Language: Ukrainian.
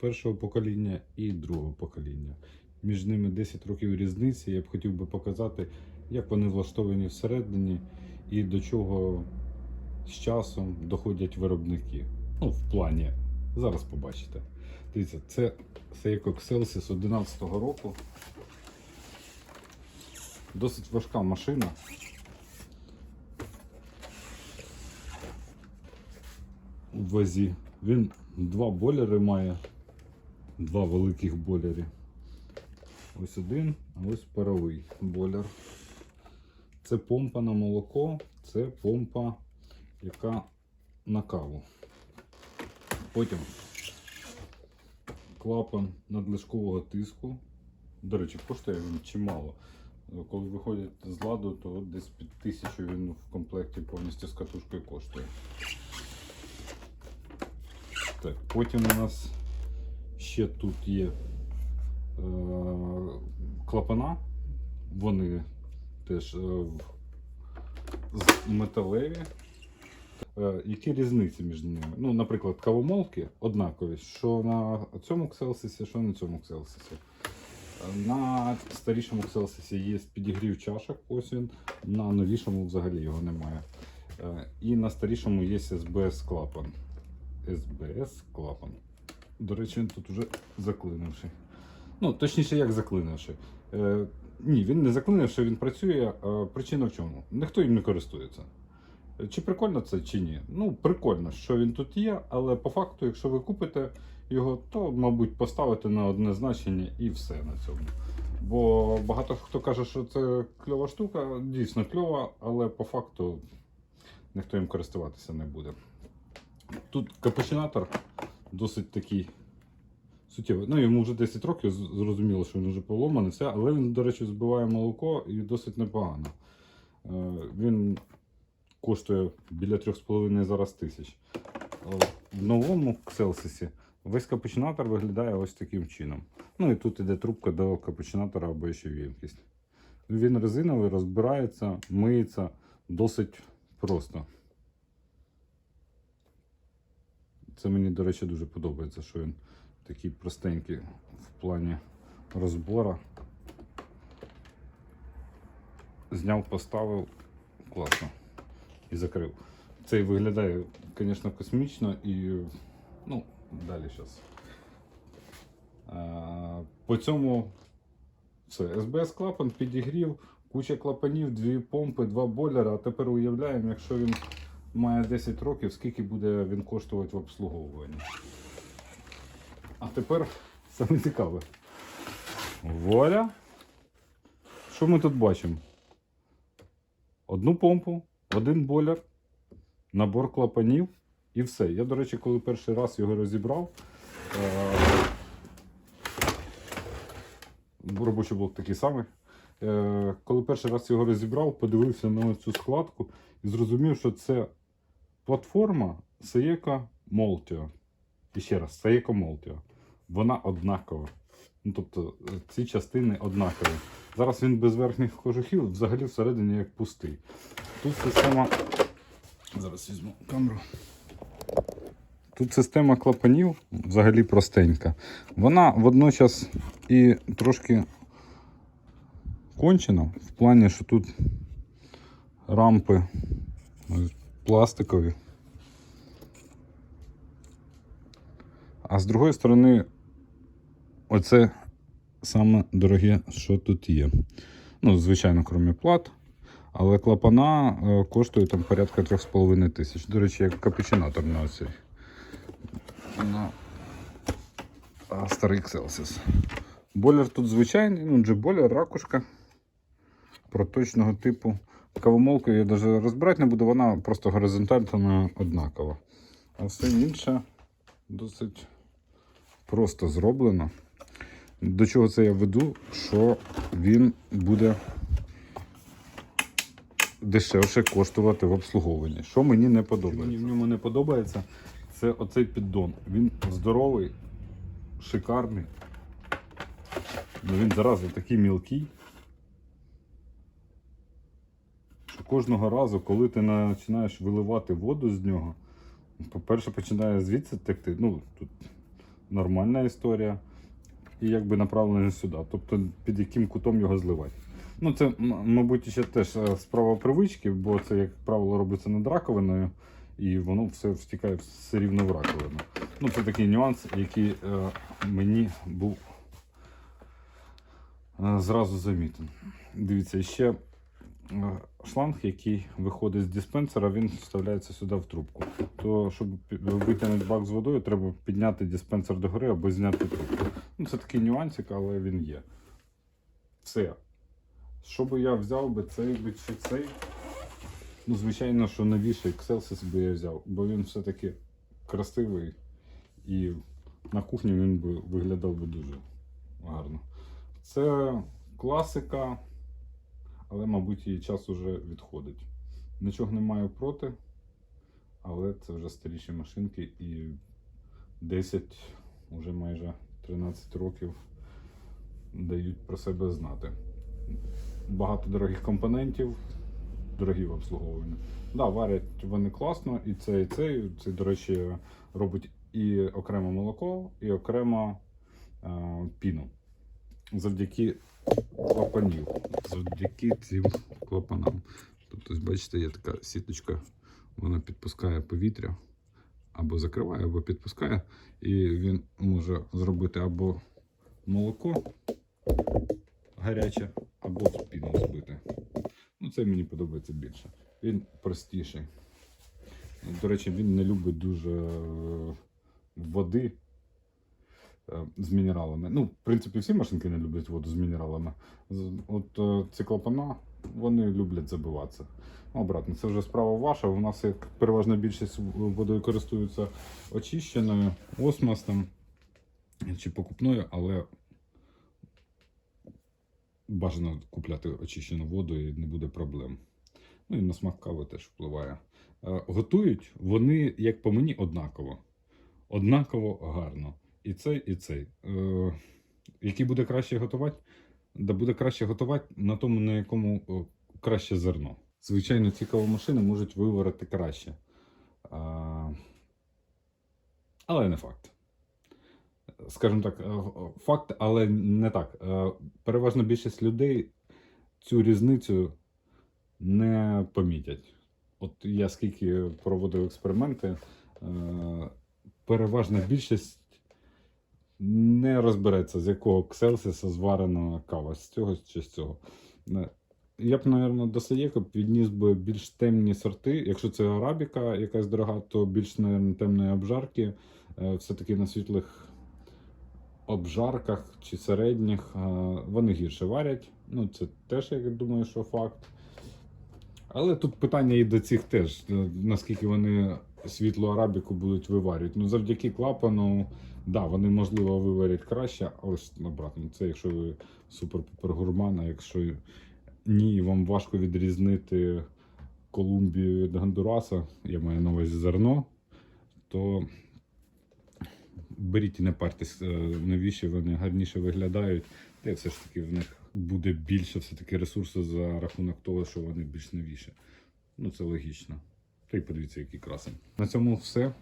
першого покоління і другого покоління. Між ними 10 років різниці. Я б хотів би показати, як вони влаштовані всередині і до чого з часом доходять виробники. Ну, в плані. Зараз побачите. Дивіться, це Seiko Excelsis 11 року. Досить важка машина. У вазі. Він два бойлери має. Два великих бойлери. Ось один, а ось паровий бойлер. Це помпа на молоко, це помпа, яка на каву. Потім клапан надлишкового тиску. До речі, коштує він чимало. Коли виходить з ладу, то десь під тисячу він в комплекті повністю з катушкою коштує. Так, потім у нас ще тут є е, клапана. Вони теж е, металеві. Е, які різниці між ними? Ну, наприклад, кавомолки однакові, що на цьому Xelsys, що на цьому Xelsys. На старішому Xelsys є підігрів чашок, ось він, на новішому взагалі його немає. Е, І на старішому є SBS клапан. SBS клапан. До речі, він тут вже заклинивший. Ну, точніше, як заклинивший. Е, ні, він не заклинивший, він працює. Е, причина в чому? Ніхто їм не користується. Чи прикольно це, чи ні? Ну, прикольно, що він тут є, але по факту, якщо ви купите його, то, мабуть, поставите на одне значення і все на цьому. Бо багато хто каже, що це кльова штука, дійсно кльова, але по факту ніхто їм користуватися не буде. Тут капучинатор досить такий суттєвий. Ну, йому вже 10 років, зрозуміло, що він вже поломаний, все, але він, до речі, збиває молоко і досить непогано. Е, Він коштує біля 3,5 зараз тисяч. Е, В новому Xelsys весь капучинатор виглядає ось таким чином. Ну і тут іде трубка до капучинатора або ще ємкість. Він резиновий, розбирається, миється досить просто. Це мені, до речі, дуже подобається, що він такий простенький в плані розбора. Зняв, поставив, класно. І закрив. Цей виглядає, звісно, космічно і. Ну, далі зараз. По цьому все. СБС клапан підігрів, куча клапанів, дві помпи, два бойлера. А тепер уявляємо, якщо він має 10 років, скільки буде він коштувати в обслуговуванні. А тепер саме цікаве. Вуаля. Що ми тут бачимо? Одну помпу, один бойлер, набор клапанів і все. Я, до речі, коли перший раз його розібрав, е, робочий блок такий самий. Е, Коли перший раз його розібрав, подивився на цю складку і зрозумів, що це платформа Seiko Multio. І ще раз, Seiko Multio. Вона однакова. Ну, тобто ці частини однакові. Зараз він без верхніх кожухів, взагалі всередині як пустий. Тут система. Зараз візьму камеру. Тут система клапанів взагалі простенька. Вона водночас і трошки кончена в плані, що тут рампи пластикові. А з другої сторони, оце саме дороге, що тут є. Ну, звичайно, крім плат. Але клапана е, коштують там порядка 3,5 тисяч. До речі, як капучинатор на оцей. На старий Xelsys. Бойлер тут звичайний, ну джебойлер, ракушка проточного типу. Кавомолку я навіть розбирати не буду, вона просто горизонтально однакова. А все інше досить просто зроблено. До чого це я веду, що він буде дешевше коштувати в обслуговуванні. Що мені не подобається. Мені в ньому не подобається, це оцей піддон. Він здоровий, шикарний. Ну він зараза такий мілкий. Що кожного разу, коли ти починаєш виливати воду з нього, по-перше, починає звідси текти. Ну, тут нормальна історія. І якби направлений сюди. Тобто під яким кутом його зливати. Ну, це, мабуть, ще теж е, справа привички, бо це, як правило, робиться над раковиною, і воно все втікає все рівно в раковину. Ну, це такий нюанс, який е, мені був е, зразу замітен. Дивіться, ще шланг, який виходить з диспенсера, він вставляється сюди в трубку. То, щоб витягнути бак з водою, треба підняти диспенсер догори або зняти трубку. Ну, це такий нюансик, але він є. Все. Що би я взяв би цей би чи цей? Ну, звичайно, що новіший Excelsis би я взяв, бо він все-таки красивий і на кухні він би виглядав би дуже гарно. Це класика, але, мабуть, її час уже відходить. Нічого не маю проти, але це вже старіші машинки і 10, уже майже 13 років дають про себе знати. Багато дорогих компонентів, дорогі в обслуговуванні. Да, варять вони класно, і це, і це. Це, до речі, робить і окремо молоко, і окремо е, піну. Завдяки клапанів. Завдяки цим клапанам. Тобто, бачите, є така сіточка, вона підпускає повітря, або закриває, або підпускає, і він може зробити або молоко гаряче, або в піну збити. Ну, це мені подобається більше. Він простіший. До речі, він не любить дуже е, води з мінералами. Ну, в принципі, всі машинки не люблять воду з мінералами. От е, ці клапана, вони люблять забиватися. Ну, Обратно, це вже справа ваша. У нас як переважна більшість водою користуються очищеною, осмостом чи покупною, але бажано купляти очищену воду і не буде проблем. Ну і на смак кави теж впливає. Е, Готують вони, як по мені, однаково. Однаково гарно. І цей, і цей. Е, який буде краще готувати? Да буде краще готувати на тому, на якому краще зерно. Звичайно, ці кавомашини можуть виварити краще. А, але не факт. Скажімо так, е, факт, але не так. Е, Переважно більшість людей цю різницю не помітять. От я скільки проводив експерименти, е, переважна більшість не розбереться, з якого кселсиса зварена кава, з цього чи з цього. Я б, мабуть, до Саєка відніс би більш темні сорти. Якщо це арабіка якась дорога, то більш, мабуть, темної обжарки. Е, Все-таки на світлих обжарках чи середніх е, вони гірше варять. Ну, це теж, я думаю, що факт. Але тут питання і до цих теж, е, наскільки вони світлу арабіку будуть виварювати. Ну, завдяки клапану, да, вони можливо виварять краще, але ж обратно, це якщо ви супер-пупер гурман, а якщо ні, вам важко відрізнити Колумбію від Гондураса, я маю на увазі зерно, то беріть і не партесь, е, новіші вони гарніше виглядають, та все ж таки в них буде більше все-таки ресурсу за рахунок того, що вони більш новіші. Ну, це логічно. Та й подивіться, які краси. На цьому все.